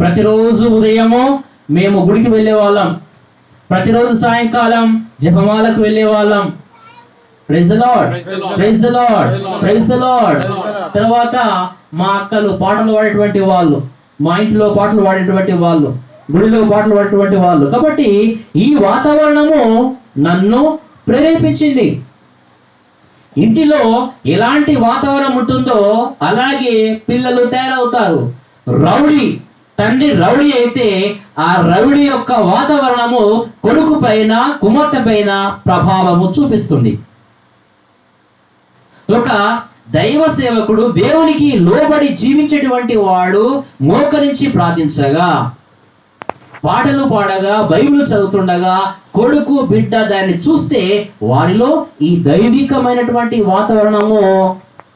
ప్రతిరోజు ఉదయము మేము గుడికి వెళ్ళే వాళ్ళం ప్రతిరోజు సాయంకాలం జపమాలకు వెళ్ళే వాళ్ళం praise Lord Lord. Praise Lord Lord. Praise Lord Lord. తర్వాత మా అక్కలు పాటలు పాడేటువంటి వాళ్ళు మా ఇంటిలో పాటలు పాడేటువంటి వాళ్ళు గుడిలో పాటలు పాడేటువంటి వాళ్ళు. కాబట్టి ఈ వాతావరణము నన్ను ప్రేరేపించింది. ఇంటిలో ఎలాంటి వాతావరణం ఉంటుందో అలాగే పిల్లలు తయారవుతారు. రౌడీ. తండ్రి రౌడీ అయితే ఆ రౌడీ యొక్క వాతావరణము కొడుకు పైన కుమార్తె పైన ప్రభావము చూపిస్తుంది. ఒక దైవ సేవకుడు దేవునికి లోబడి జీవించేటువంటి వాడు మోకరించి ప్రార్థించగా పాటలు పాడగా బైబిల్ చదువుతుండగా కొడుకు బిడ్డ దాన్ని చూస్తే వారిలో ఈ దైవికమైనటువంటి వాతావరణము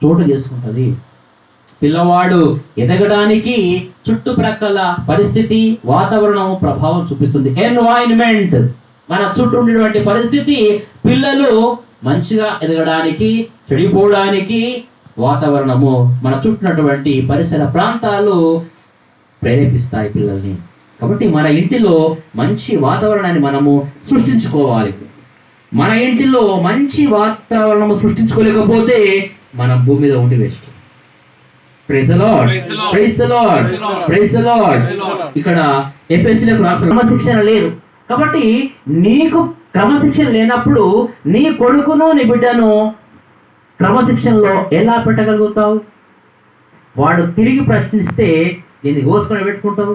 చోటు చేసుకుంటుంది. పిల్లవాడు ఎదగడానికి చుట్టుప్రక్కల పరిస్థితి వాతావరణం ప్రభావం చూపిస్తుంది. ఎన్వాయిన్మెంట్ మన చుట్టూ ఉండేటువంటి పరిస్థితి పిల్లలు మంచిగా ఎదగడానికి చెడిపోవడానికి వాతావరణము మన చుట్టూనటువంటి పరిసర ప్రాంతాలు ప్రేరేపిస్తాయి పిల్లల్ని. కాబట్టి మన ఇంటిలో మంచి వాతావరణాన్ని మనము సృష్టించుకోవాలి. మన ఇంటిలో మంచి వాతావరణము సృష్టించుకోలేకపోతే మనం భూమి మీద ఉండి వేస్ట్. ఇక్కడ ఎఫ్ఎస్సీలకు రాసిన క్రమశిక్షణ లేదు. కాబట్టి నీకు క్రమశిక్షణ లేనప్పుడు నీ కొడుకును నీ బిడ్డను క్రమశిక్షణలో ఎలా పెట్టగలుగుతావు? వాడు తిరిగి ప్రశ్నిస్తే దీన్ని కోసుకొని పెట్టుకుంటావు.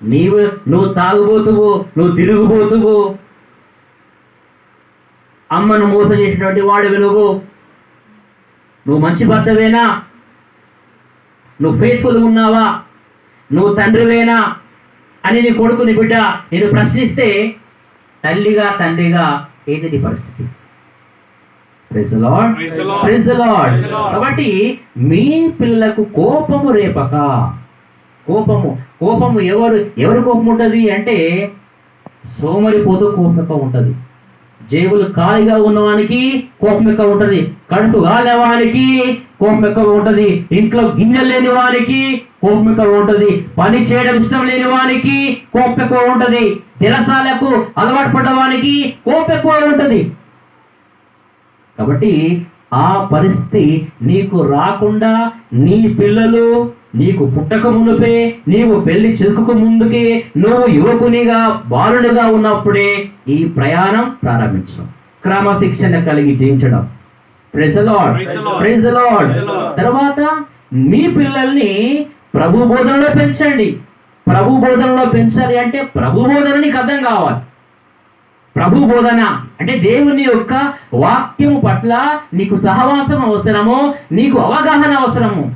నీవు నువ్వు తాగుబోతువు నువ్వు తిరుగుబోతువు. అమ్మను మోసం చేసినటువంటి వాడివి నువ్వు నువ్వు మంచి భర్తవేనా? నువ్వు ఫెయిత్ఫుల్ ఉన్నావా? నువ్వు తండ్రివేనా? అని నీ కొడుకు నీ బిడ్డ నేను ప్రశ్నిస్తే తల్లిగా తండ్రిగా ఏది నీ పరిస్థితి. కాబట్టి మీ పిల్లలకు కోపము రేపక. కోపము. కోపము ఎవరు ఎవరు కోపం ఉంటుంది అంటే సోమరిపోతూ కోపం ఎక్కువ ఉంటుంది. జేబులు ఖాళీగా ఉన్నవానికి కోపం ఎక్కువ ఉంటుంది. కడుపు కాలేవానికి కోపం ఎక్కువ ఉంటుంది. ఇంట్లో గిన్నె లేని వానికి కోపం ఎక్కువ ఉంటుంది. పని చేయడం ఇష్టం లేని వానికి కోపం ఎక్కువ ఉంటుంది. తిరసాలకు అలవాటు పడ్డవానికి కోపం ఎక్కువ ఉంటుంది. కాబట్టి ఆ పరిస్థితి నీకు రాకుండా నీ పిల్లలు నీకు పుట్టక మునుపే నీవు పెళ్ళి చేసుకోక ముందుకే నువ్వు యువకునిగా బాలునిగా ఉన్నప్పుడే ఈ ప్రయాణం ప్రారంభించడం క్రమశిక్షణ కలిగి జీవించడం. The Lord. తర్వాత మీ పిల్లల్ని ప్రభు బోధనలో పెంచండి. ప్రభు బోధనలో పెంచాలి అంటే ప్రభు బోధన నీకు అర్థం కావాలి. ప్రభు బోధన అంటే దేవుని యొక్క వాక్యము పట్ల నీకు సహవాసం అవసరము నీకు అవగాహన అవసరము.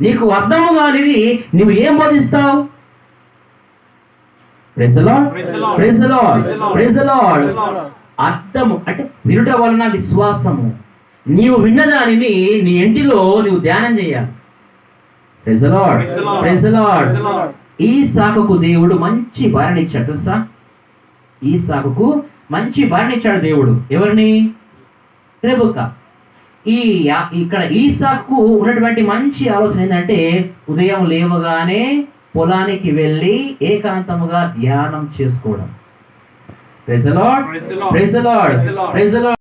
నీకు అర్థము కానివి నువ్వు ఏం బోధిస్తావు అర్థము అంటే వినుట వలన విశ్వాసము నీవు విన్నదానిని నీ ఇంటిలో నువ్వు ధ్యానం చేయాలి ఈ సాకు దేవుడు మంచి భారణిచ్చాడు తెలుసా ఈ సాకు మంచి భారణిచ్చాడు దేవుడు ఎవరిని రేపు ఈ ఇక్కడ ఈ సాకుకు ఉన్నటువంటి మంచి ఆలోచన ఏంటంటే ఉదయం లేవగానే పొలానికి వెళ్ళి ఏకాంతముగా ధ్యానం చేసుకోవడం ప్రెజలాడ్. ప్రెజలాడ్. ప్రెజలాడ్